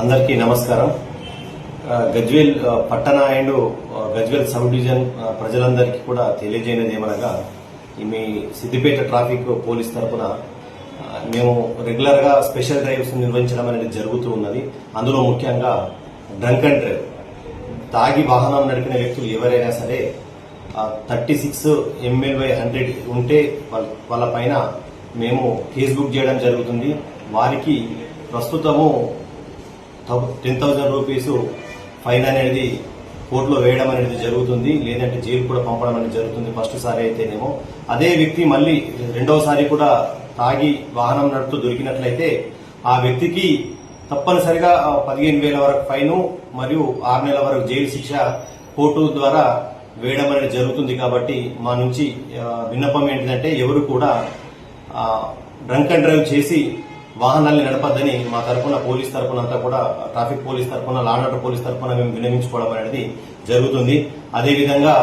అందరికీ నమస్కారం. గజ్వేల్ పట్టణ అండ్ గజ్వేల్ సబ్ డివిజన్ ప్రజలందరికీ కూడా తెలియజేయనది ఏమనగా ఈ మీ సిద్దిపేట ట్రాఫిక్ పోలీస్ తరఫున మేము రెగ్యులర్గా స్పెషల్ డ్రైవ్స్ నిర్వహించడం అనేది జరుగుతూ ఉన్నది. అందులో ముఖ్యంగా డ్రంక్ అండ్ డ్రైవ్. తాగి వాహనం నడిపిన వ్యక్తులు ఎవరైనా సరే thirty six ML by hundred ఉంటే వాళ్ళ పైన మేము కేసు బుక్ చేయడం జరుగుతుంది. వారికి ప్రస్తుతము టెన్ థౌజండ్ రూపీస్ ఫైన్ అనేది కోర్టులో వేయడం అనేది జరుగుతుంది. లేదంటే జైలు కూడా పంపడం అనేది జరుగుతుంది ఫస్ట్ సారి అయితేనేమో. అదే వ్యక్తి మళ్ళీ రెండవసారి కూడా తాగి వాహనం నడుపుతూ దొరికినట్లయితే ఆ వ్యక్తికి తప్పనిసరిగా పదిహేను వేల వరకు ఫైన్ మరియు ఆరు నెలల వరకు జైలు శిక్ష కోర్టు ద్వారా వేయడం అనేది జరుగుతుంది కాబట్టి మా నుంచి విన్నపం ఏంటంటే ఎవరు కూడా డ్రంక్ అండ్ డ్రైవ్ చేసి వాహనాల్ని నడపద్దని మా తరఫున పోలీస్ తరఫున అంతా కూడా ట్రాఫిక్ పోలీస్ తరఫున లాండ్ ఆర్డర్ పోలీస్ తరఫున మేము విన్నవించుకోవడం అనేది జరుగుతుంది. అదేవిధంగా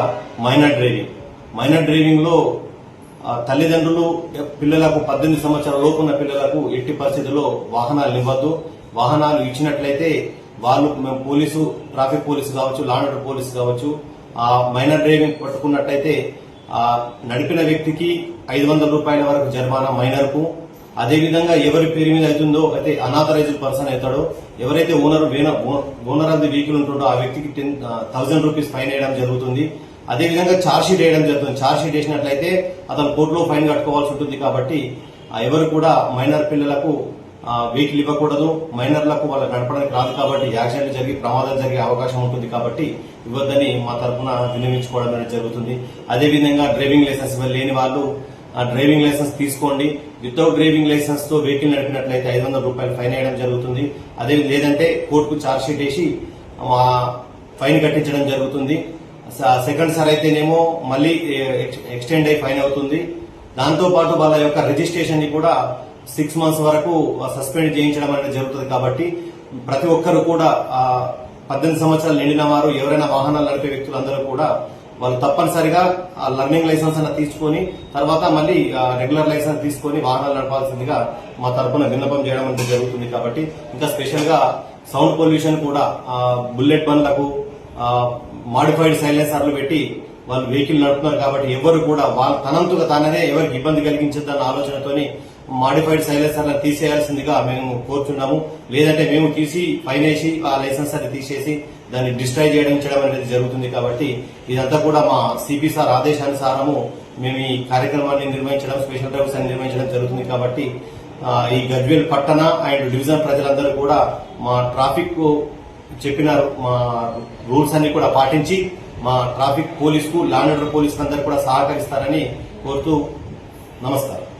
మైనర్ డ్రైవింగ్. మైనర్ డ్రైవింగ్లో తల్లిదండ్రులు పిల్లలకు పద్దెనిమిది సంవత్సరాల లోపు ఉన్న పిల్లలకు ఎట్టి పరిస్థితుల్లో వాహనాలు ఇవ్వద్దు. వాహనాలు ఇచ్చినట్లయితే వాళ్ళు మేము పోలీసు ట్రాఫిక్ పోలీసు కావచ్చు లాండ్ ఆర్డర్ పోలీసు కావచ్చు ఆ మైనర్ డ్రైవింగ్ పట్టుకున్నట్లయితే నడిపిన వ్యక్తికి ఐదు వందల రూపాయల వరకు జరిమానా మైనర్కు అదేవిధంగా ఎవరి పేరు మీద అవుతుందో అయితే అనాథరైజ్డ్ పర్సన్ అవుతాడో ఎవరైతే owner owner of the vehicle ఉంటుండో ఆ వ్యక్తికి టెన్ థౌసండ్ రూపీస్ ఫైన్ వేయడం జరుగుతుంది. అదేవిధంగా ఛార్జ్ షీట్ వేయడం జరుగుతుంది. ఛార్జ్ షీట్ వేసినట్లయితే అతను కోర్టులో ఫైన్ కట్టుకోవాల్సి ఉంటుంది కాబట్టి ఎవరు కూడా మైనర్ పిల్లలకు వెహికల్ ఇవ్వకూడదు. మైనర్లకు వాళ్ళు నడపడానికి రాదు కాబట్టి యాక్సిడెంట్ జరిగి ప్రమాదం జరిగే అవకాశం ఉంటుంది కాబట్టి ఇవ్వద్దని మా తరఫున వినియోగించుకోవడం అనేది జరుగుతుంది. అదేవిధంగా డ్రైవింగ్ లైసెన్స్ లేని వాళ్ళు ఆ డ్రైవింగ్ లైసెన్స్ తీసుకోండి. వితౌట్ డ్రైవింగ్ లైసెన్స్తో వెహికల్ నడిపినట్లయితే ఐదు వందల రూపాయలు ఫైన్ వేయడం జరుగుతుంది. అదే లేదంటే కోర్టుకు ఛార్జ్ షీట్ వేసి ఫైన్ కట్టించడం జరుగుతుంది. సెకండ్ సార్ అయితేనేమో మళ్ళీ ఎక్స్- ఎక్స్టెండ్ అయి ఫైన్ అవుతుంది. దాంతో పాటు వాళ్ళ యొక్క రిజిస్ట్రేషన్ని కూడా సిక్స్ మంత్స్ వరకు సస్పెండ్ చేయించడం అనేది జరుగుతుంది కాబట్టి ప్రతి ఒక్కరు కూడా పద్దెనిమిది సంవత్సరాలు నిండిన వారు ఎవరైనా వాహనాలు నడిపే వ్యక్తులందరూ కూడా వాళ్ళు తప్పనిసరిగా ఆ లర్నింగ్ లైసెన్స్ అన్న తీసుకొని తర్వాత మళ్ళీ రెగ్యులర్ లైసెన్స్ తీసుకొని వాహనాలు నడపాల్సిందిగా మా తరఫున విన్నపం చేయడం అనేది జరుగుతుంది కాబట్టి ఇంకా స్పెషల్గా సౌండ్ పొల్యూషన్ కూడా బుల్లెట్ బండ్లకు మాడిఫైడ్ సైలెన్సర్లు పెట్టి వాళ్ళు వెహికల్ నడుపుతున్నారు కాబట్టి ఎవరు కూడా వాళ్ళ తనంతుగా తాననే ఎవరికి ఇబ్బంది కలిగించద్దన్న ఆలోచనతోని మాడిఫైడ్ సైలెన్సర్లను తీసేయాల్సిందిగా మేము కోరుచున్నాము లేదంటే మేము తీసి ఫైన్ వేసి ఆ లైసెన్స్ అది తీసేసి దాన్ని డిస్ట్రాయ్ చేయడం చేయడం అనేది జరుగుతుంది కాబట్టి ఇదంతా కూడా మా సిపి సార్ ఆదేశానుసారము మేము ఈ కార్యక్రమాన్ని నిర్వహించడం స్పెషల్ డ్రైవ్స్ అని నిర్వహించడం జరుగుతుంది కాబట్టి ఈ గజ్వేల్ పట్టణ అండ్ డివిజన్ ప్రజలందరూ కూడా మా ట్రాఫిక్ చెప్పిన మా రూల్స్ అన్ని కూడా పాటించి మా ట్రాఫిక్ పోలీసుకు లా పోలీసులందరూ కూడా సహకరిస్తారని కోరుతూ నమస్కారం.